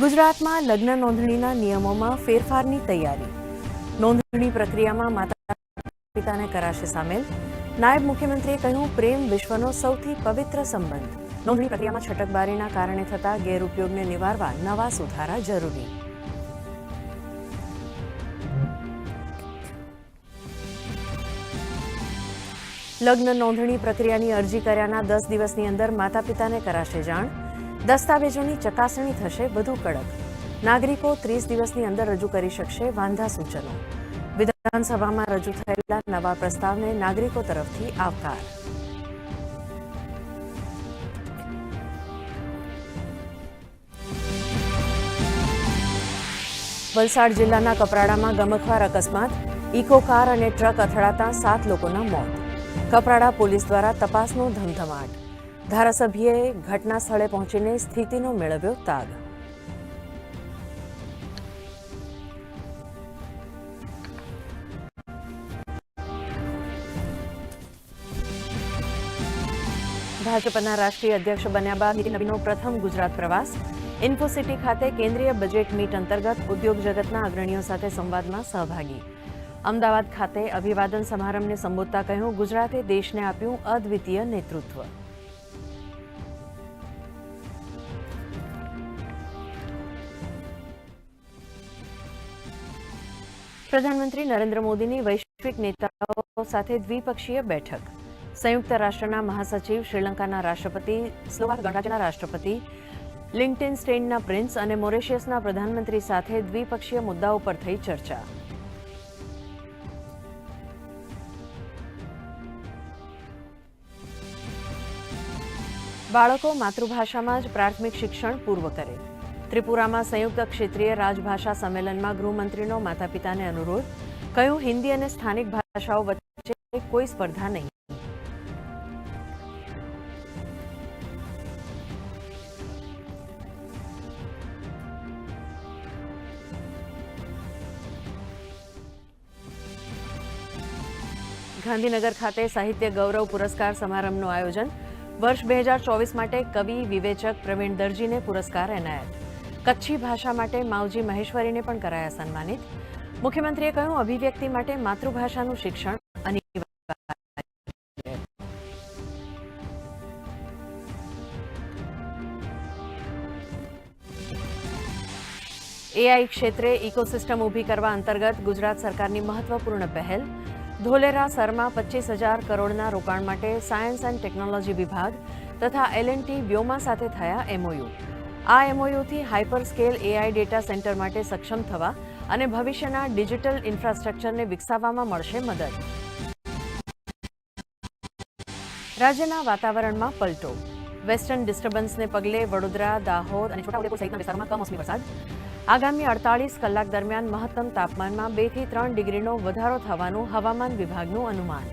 ગુજરાતમાં લગ્ન નોંધણીના નિયમોમાં ફેરફારની તૈયારી. નોંધણી પ્રક્રિયામાં માતા પિતાને કરાશે સામેલ. નાયબ મુખ્યમંત્રીએ કહ્યું, પ્રેમ વિશ્વનો સૌથી પવિત્ર સંબંધ. નોંધણી પ્રક્રિયામાં છટકબારીના કારણે થતા ગેરઉપયોગને નિવારવા નવા સુધારા જરૂરી. લગ્ન નોંધણી પ્રક્રિયાની અરજી કર્યાના દસ દિવસની અંદર માતા પિતાને કરાશે જાણ. દસ્તાવેજોની ચકાસણી થશે વધુ કડક. નાગરિકો ત્રીસ દિવસની અંદર રજૂ કરી શકશે વાંધા સૂચનો. વિધાનસભામાં રજૂ થયેલા નવા પ્રસ્તાવને નાગરિકો તરફથી આવકાર. વલસાડ જિલ્લાના કપરાડામાં ગમખવાર અકસ્માત. ઇકો કાર અને ટ્રક અથડાતા સાત લોકોના મોત. કપરાડા પોલીસ દ્વારા તપાસનો ધમધમાટ. ધારાસભ્યએ ઘટના સ્થળે પહોંચીને સ્થિતિનો મેળવ્યો તાગ. ભાજપના રાષ્ટ્રીય અધ્યક્ષ બન્યા બાદ નવીનો પ્રથમ ગુજરાત પ્રવાસ. ઇન્ફોસિટી ખાતે કેન્દ્રીય બજેટ મીટ અંતર્ગત ઉદ્યોગ જગતના અગ્રણીઓ સાથે સંવાદમાં સહભાગી. અમદાવાદ ખાતે અભિવાદન સમારંભને સંબોધતા કહ્યું, ગુજરાતે દેશને આપ્યું અદ્વિતીય નેતૃત્વ. પ્રધાનમંત્રી નરેન્દ્ર મોદીની વૈશ્વિક નેતાઓ સાથે દ્વિપક્ષીય બેઠક. સંયુક્ત રાષ્ટ્રના મહાસચિવ શ્રીલંકાના રાષ્ટ્રપતિ, સ્લોવાક ગણરાજ્યના રાષ્ટ્રપતિ લિંકટેન સ્ટેનના પ્રિન્સ અને મોરેશિયસના પ્રધાનમંત્રી સાથે દ્વિપક્ષીય મુદ્દાઓ પર થઈ ચર્ચા. બાળકો માતૃભાષામાં જ પ્રાથમિક શિક્ષણ પૂર્વ કરે. ત્રિપુરામાં સંયુક્ત ક્ષેત્રીય રાજભાષા સંમેલનમાં ગૃહમંત્રીનો માતા પિતાને અનુરોધ. કહ્યું, હિન્દી અને સ્થાનિક ભાષાઓ વચ્ચે કોઈ સ્પર્ધા નહીં. ગાંધીનગર ખાતે સાહિત્ય ગૌરવ પુરસ્કાર સમારંભનું આયોજન. વર્ષ બે હજાર ચોવીસ માટે કવિ, વિવેચક પ્રવીણ દરજીને પુરસ્કાર એનાયત. કચ્છી ભાષા માટે માવજી મહેશ્વરીને પણ કરાયા સન્માનિત. મુખ્યમંત્રીએ કહ્યું, અભિવ્યક્તિ માટે માતૃભાષાનું શિક્ષણ અનિવાર્ય. એઆઈ ક્ષેત્રે ઇકોસિસ્ટમ ઊભી કરવા અંતર્ગત ગુજરાત સરકારની મહત્વપૂર્ણ પહેલ. ધોલેરા સરમાં પચીસ હજાર કરોડના રોકાણ માટે સાયન્સ એન્ડ ટેકનોલોજી વિભાગ તથા એલએનટી વ્યોમા સાથે થયા એમઓયુ. આ એમઓયુથી hyper scale AI data centre માટે સક્ષમ થવા અને ભવિષ્યના ડિજિટલ ઇન્ફ્રાસ્ટ્રક્ચરને વિકસાવવામાં મળશે મદદ. રાજ્યના વાતાવરણમાં પલટો. વેસ્ટર્ન ડિસ્ટર્બન્સને પગલે વડોદરા, દાહોદ અને છોટાઉદેપુર સહિતના વિસ્તારોમાં કમોસમી વરસાદ. આગામી અડતાલીસ કલાક દરમિયાન મહત્તમ તાપમાનમાં બેથી ત્રણ ડિગ્રીનો વધારો થવાનું હવામાન વિભાગનું અનુમાન.